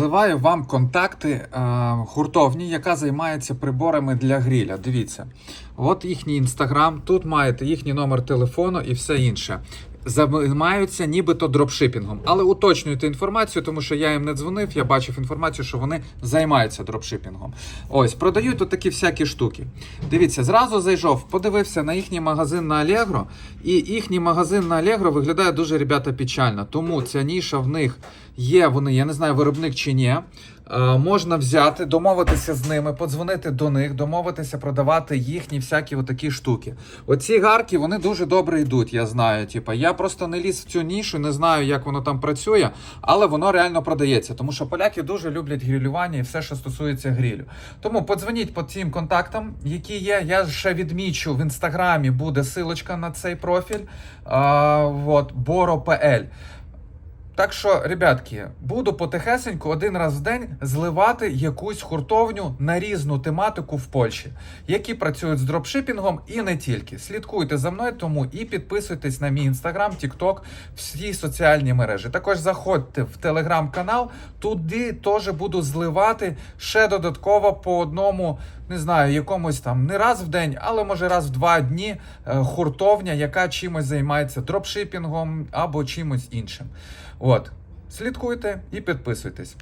Вливаю вам контакти е, гуртовні, яка займається приборами для гріля. Дивіться, от їхній інстаграм, тут маєте їхній номер телефону і все інше. Займаються нібито дропшипінгом, але уточнюйте інформацію, тому що я їм не дзвонив. Я бачив інформацію, що вони займаються дропшипінгом. Ось продають тут такі всякі штуки. Дивіться, зразу зайшов, подивився на їхній магазин на Allegro, і їхній магазин на Allegro виглядає дуже ребята печально. Тому ця ніша в них є. Вони, я не знаю, виробник чи ні. Е, можна взяти, домовитися з ними, подзвонити до них, домовитися продавати їхні всякі отакі штуки. Оці гарки вони дуже добре йдуть, я знаю. Типа, я просто не ліз в цю нішу, не знаю, як воно там працює, але воно реально продається. Тому що поляки дуже люблять грилювання і все, що стосується грилю. Тому подзвоніть по цим контактам, які є. Я ще відмічу в інстаграмі буде силочка на цей профіль. А, вот, Boro.pl. Так що, ребятки, буду потихесеньку один раз в день зливати якусь хуртовню на різну тематику в Польщі, які працюють з дропшипінгом і не тільки. Слідкуйте за мною, тому і підписуйтесь на мій інстаграм, тікток, всі соціальні мережі. Також заходьте в телеграм-канал, туди теж буду зливати ще додатково по одному, не знаю, якомусь там не раз в день, але може раз в два дні е, хуртовня, яка чимось займається дропшипінгом або чимось іншим. От, слідкуйте і підписуйтесь.